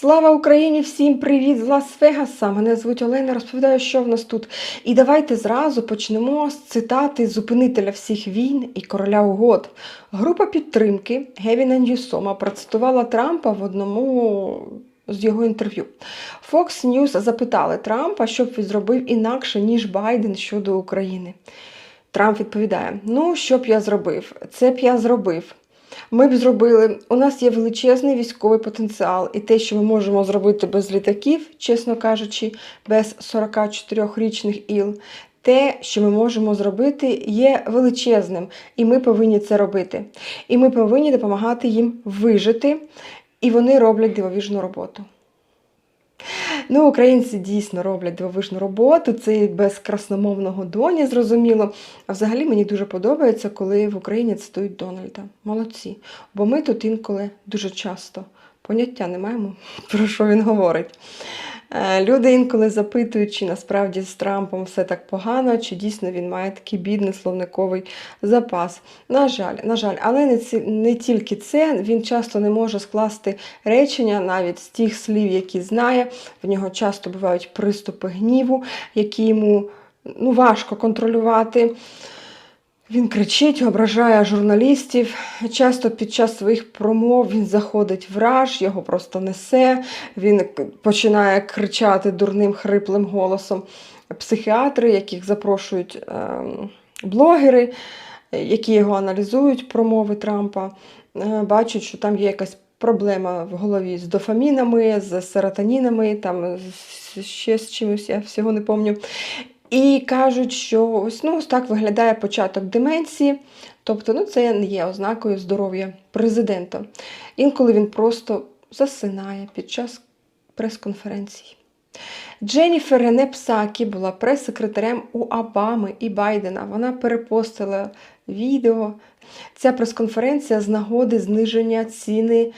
Слава Україні! Всім привіт з Лас-Вегаса! Мене звуть Олена. Розповідаю, що в нас тут. І давайте зразу почнемо з цитати зупинителя всіх війн і короля угод. Група підтримки Гевіна Ньюсома процитувала Трампа в одному з його інтерв'ю. Fox News запитали Трампа, що б він зробив інакше, ніж Байден щодо України. Трамп відповідає: Ну, що б я зробив? Це б я зробив. Ми б зробили. У нас є величезний військовий потенціал, і те, що ми можемо зробити без літаків, чесно кажучи, без 44-річних іл. Те, що ми можемо зробити, є величезним, і ми повинні це робити. І ми повинні допомагати їм вижити, і вони роблять дивовіжну роботу. Ну, українці дійсно роблять дивовижну роботу, це і без красномовного доні, зрозуміло. А взагалі мені дуже подобається, коли в Україні цитують Дональда. Молодці. Бо ми тут інколи дуже часто поняття не маємо, про що він говорить. Е, Люди інколи запитують, чи насправді з Трампом все так погано, чи дійсно він має такий бідний словниковий запас. На жаль, на жаль, але не, ці, не тільки це, він часто не може скласти речення навіть з тих слів, які знає. В нього часто бувають приступи гніву, які йому ну, важко контролювати. Він кричить, ображає журналістів. Часто під час своїх промов він заходить в раж, його просто несе. Він починає кричати дурним хриплим голосом. Психіатри, яких запрошують ем, блогери, е, які його аналізують, промови Трампа, е, бачать, що там є якась проблема в голові з дофамінами, з серотонінами, там ще з чимось, я всього не пам'ятаю. І кажуть, що ось, ну, ось так виглядає початок деменції, тобто ну, це не є ознакою здоров'я президента. Інколи він просто засинає під час прес-конференції. Дженніфер Рене Псакі була прес-секретарем у Обами і Байдена. Вона перепостила відео. Ця прес-конференція з нагоди зниження ціни,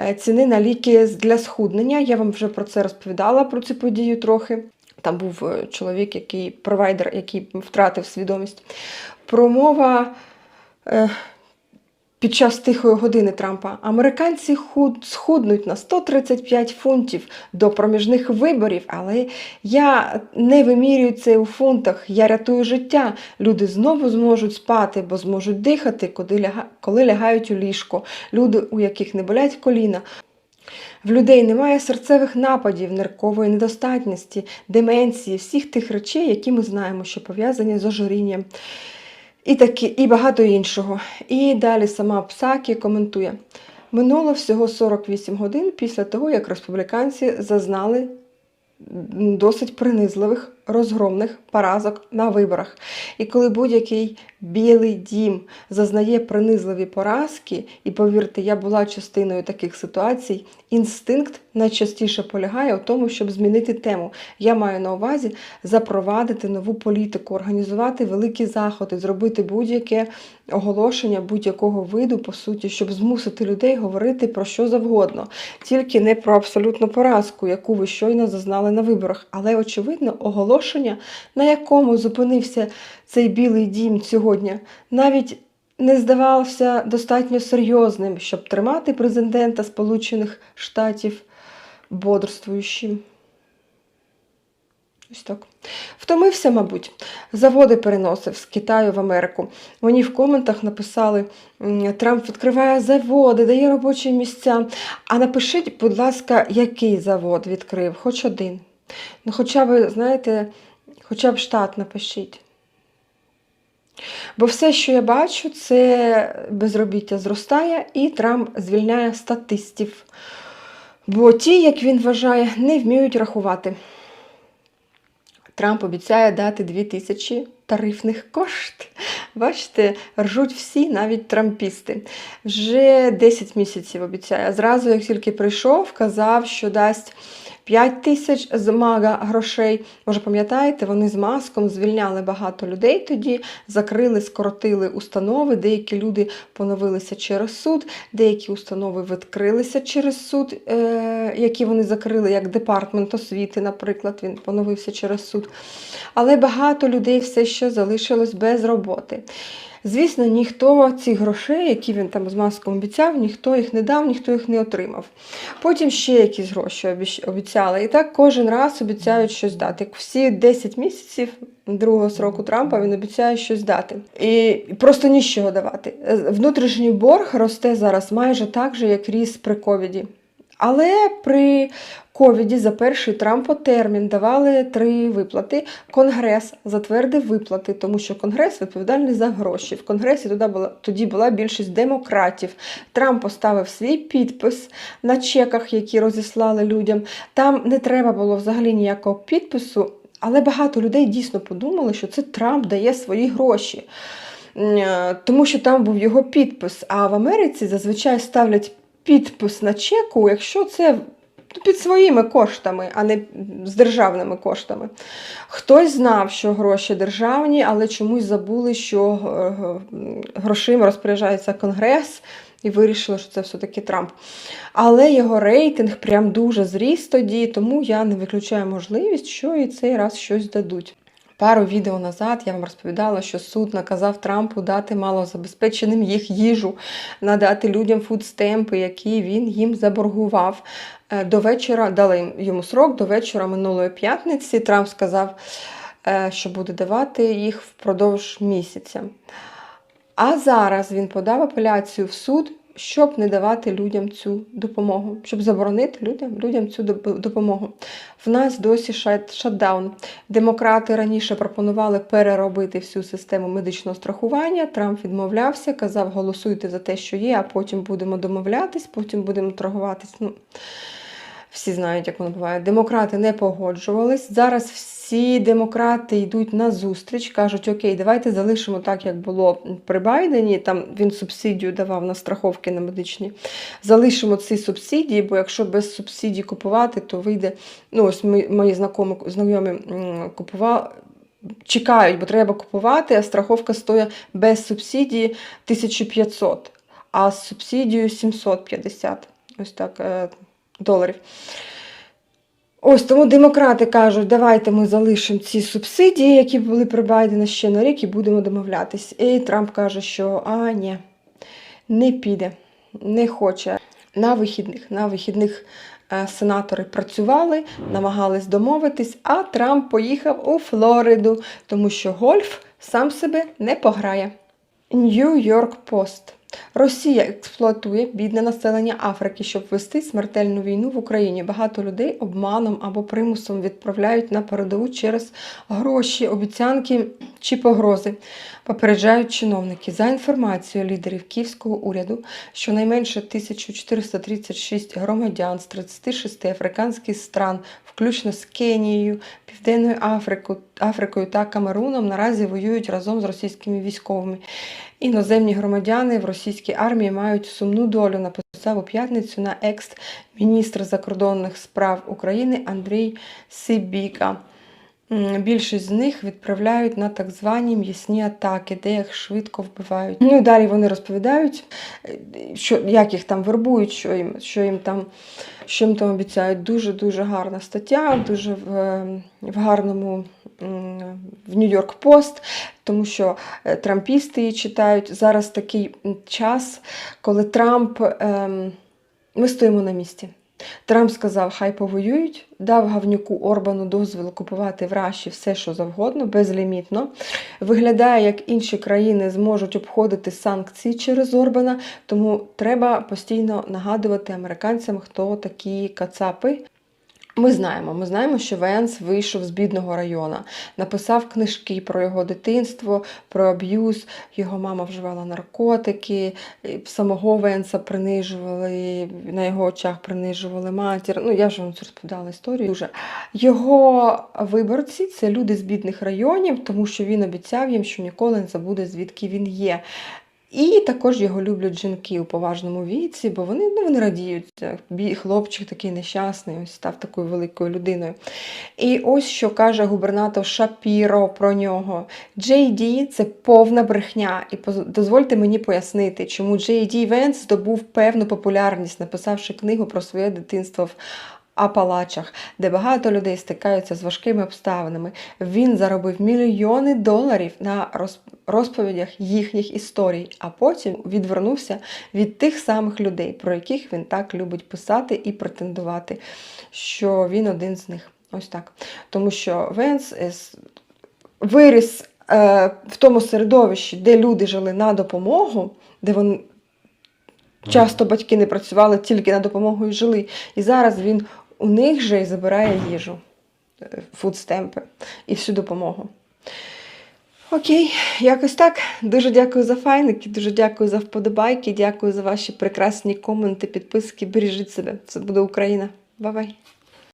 е, ціни на ліки для схуднення. Я вам вже про це розповідала, про цю подію трохи. Там був е, чоловік, який провайдер, який втратив свідомість. Промова е, під час тихої години Трампа. Американці худ, схуднуть на 135 фунтів до проміжних виборів, але я не вимірюю це у фунтах. Я рятую життя. Люди знову зможуть спати, бо зможуть дихати, коли лягають у ліжко. Люди, у яких не болять коліна. В людей немає серцевих нападів, ниркової недостатності, деменції, всіх тих речей, які ми знаємо, що пов'язані з ожирінням. І, такі, і багато іншого. І далі сама Псакі коментує: минуло всього 48 годин після того, як республіканці зазнали досить принизливих розгромних поразок на виборах. І коли будь-який білий дім зазнає принизливі поразки, і повірте, я була частиною таких ситуацій, інстинкт найчастіше полягає у тому, щоб змінити тему. Я маю на увазі запровадити нову політику, організувати великі заходи, зробити будь-яке оголошення будь-якого виду, по суті, щоб змусити людей говорити про що завгодно, тільки не про абсолютну поразку, яку ви щойно зазнали на виборах. Але очевидно, оголошення, на якому зупинився цей білий дім сьогодні, навіть не здавався достатньо серйозним, щоб тримати президента Сполучених Штатів бодрствуючим. Ось так. Втомився, мабуть. Заводи переносив з Китаю в Америку. Мені в коментах написали: Трамп відкриває заводи, дає робочі місця. А напишіть, будь ласка, який завод відкрив? Хоч один. Ну, хоча б, знаєте, хоча б штат напишіть. Бо все, що я бачу, це безробіття зростає і Трамп звільняє статистів. Бо ті, як він вважає, не вміють рахувати. Трамп обіцяє дати 2000 тарифних кошт. Бачите, ржуть всі, навіть трампісти. Вже 10 місяців обіцяє. Зразу, як тільки прийшов, казав, що дасть 5 тисяч з мага грошей. Може, пам'ятаєте, вони з маском звільняли багато людей тоді, закрили, скоротили установи. Деякі люди поновилися через суд, деякі установи відкрилися через суд, е- які вони закрили, як департмент освіти, наприклад, він поновився через суд. Але багато людей все ще залишилось без роботи. Звісно, ніхто цих грошей, які він там з маском обіцяв, ніхто їх не дав, ніхто їх не отримав. Потім ще якісь гроші обіцяли. І так кожен раз обіцяють щось дати. Всі 10 місяців другого сроку Трампа він обіцяє щось дати. І просто нічого давати. Внутрішній борг росте зараз майже так же, як ріс при ковіді. Але при ковіді за перший Трампо термін давали три виплати. Конгрес затвердив виплати, тому що Конгрес відповідальний за гроші. В Конгресі тоді була, тоді була більшість демократів. Трамп поставив свій підпис на чеках, які розіслали людям. Там не треба було взагалі ніякого підпису, але багато людей дійсно подумали, що це Трамп дає свої гроші. Е, Тому що там був його підпис. А в Америці зазвичай ставлять підпис на чеку, якщо це під своїми коштами, а не з державними коштами. Хтось знав, що гроші державні, але чомусь забули, що е, грошима розпоряджається Конгрес. І вирішили, що це все-таки Трамп. Але його рейтинг прям дуже зріс тоді, тому я не виключаю можливість, що і цей раз щось дадуть. Пару відео назад я вам розповідала, що суд наказав Трампу дати малозабезпеченим їх їжу, надати людям фудстемпи, які він їм заборгував. Е, До вечора дали йому срок до вечора минулої п'ятниці. Трамп сказав, е, що буде давати їх впродовж місяця. А зараз він подав апеляцію в суд, щоб не давати людям цю допомогу, щоб заборонити людям, людям цю доп- допомогу. В нас досі шатдаун. Демократи раніше пропонували переробити всю систему медичного страхування. Трамп відмовлявся, казав, голосуйте за те, що є, а потім будемо домовлятись, потім будемо торгуватись. Ну, всі знають, як воно буває. Демократи не погоджувались. Зараз всі демократи йдуть на зустріч, кажуть: Окей, давайте залишимо так, як було при Байдені. Там він субсидію давав на страховки на медичні. Залишимо ці субсидії, бо якщо без субсидій купувати, то вийде. Ну, ось ми, мої знайомі, знайомі купували. Чекають, бо треба купувати, а страховка стоїть без субсидії 1500, а з субсидією 750. Ось так е, доларів. Ось тому демократи кажуть, давайте ми залишимо ці субсидії, які були при Байдена ще на рік, і будемо домовлятись. І Трамп каже, що а, ні, не піде, не хоче. На вихідних, на вихідних е, сенатори працювали, намагались домовитись, а Трамп поїхав у Флориду, тому що гольф сам себе не пограє. Нью-Йорк Пост. Росія експлуатує бідне населення Африки, щоб вести смертельну війну в Україні. Багато людей обманом або примусом відправляють на передову через гроші, обіцянки чи погрози. Попереджають чиновники за інформацією лідерів київського уряду, щонайменше 1436 громадян з 36 африканських стран, включно з Кенією, Південною Африкою, Африкою та Камеруном, наразі воюють разом з російськими військовими. Іноземні громадяни в російській армії мають сумну долю, написав у п'ятницю на екс-міністр закордонних справ України Андрій Сибіка. Більшість з них відправляють на так звані м'ясні атаки, де їх швидко вбивають. Ну і далі вони розповідають, що, як їх там вербують, що їм, що їм там, що їм там обіцяють. Дуже дуже гарна стаття, дуже в, в гарному в Нью-Йорк Пост, тому що е, трампісти її читають. Зараз такий час, коли Трамп. ем, ми стоїмо на місці. Трамп сказав, хай повоюють, дав гавнюку Орбану дозвіл купувати в Раші все, що завгодно, безлімітно. Виглядає, як інші країни зможуть обходити санкції через Орбана, тому треба постійно нагадувати американцям, хто такі кацапи. Ми знаємо, ми знаємо, що Венс вийшов з бідного району, написав книжки про його дитинство, про аб'юз. Його мама вживала наркотики, самого Венса принижували, на його очах принижували матір. Ну, я вже вам розповідала історію. Дуже. Його виборці це люди з бідних районів, тому що він обіцяв їм, що ніколи не забуде, звідки він є. І також його люблять жінки у поважному віці, бо вони, ну, вони радіють. Хлопчик такий нещасний, ось став такою великою людиною. І ось що каже губернатор Шапіро про нього. Джей Ді це повна брехня. І дозвольте мені пояснити, чому Джей Ді Венс здобув певну популярність, написавши книгу про своє дитинство в Апалачах, де багато людей стикаються з важкими обставинами. Він заробив мільйони доларів на розповідях їхніх історій, а потім відвернувся від тих самих людей, про яких він так любить писати і претендувати, що він один з них. Ось так. Тому що Венс е, виріс е, в тому середовищі, де люди жили на допомогу, де вони часто батьки не працювали тільки на допомогу і жили. І зараз він у них же і забирає їжу, фудстемпи і всю допомогу. Окей, якось так. Дуже дякую за файники, дуже дякую за вподобайки, дякую за ваші прекрасні коменти, підписки. Бережіть себе. Це буде Україна. Бай-бай.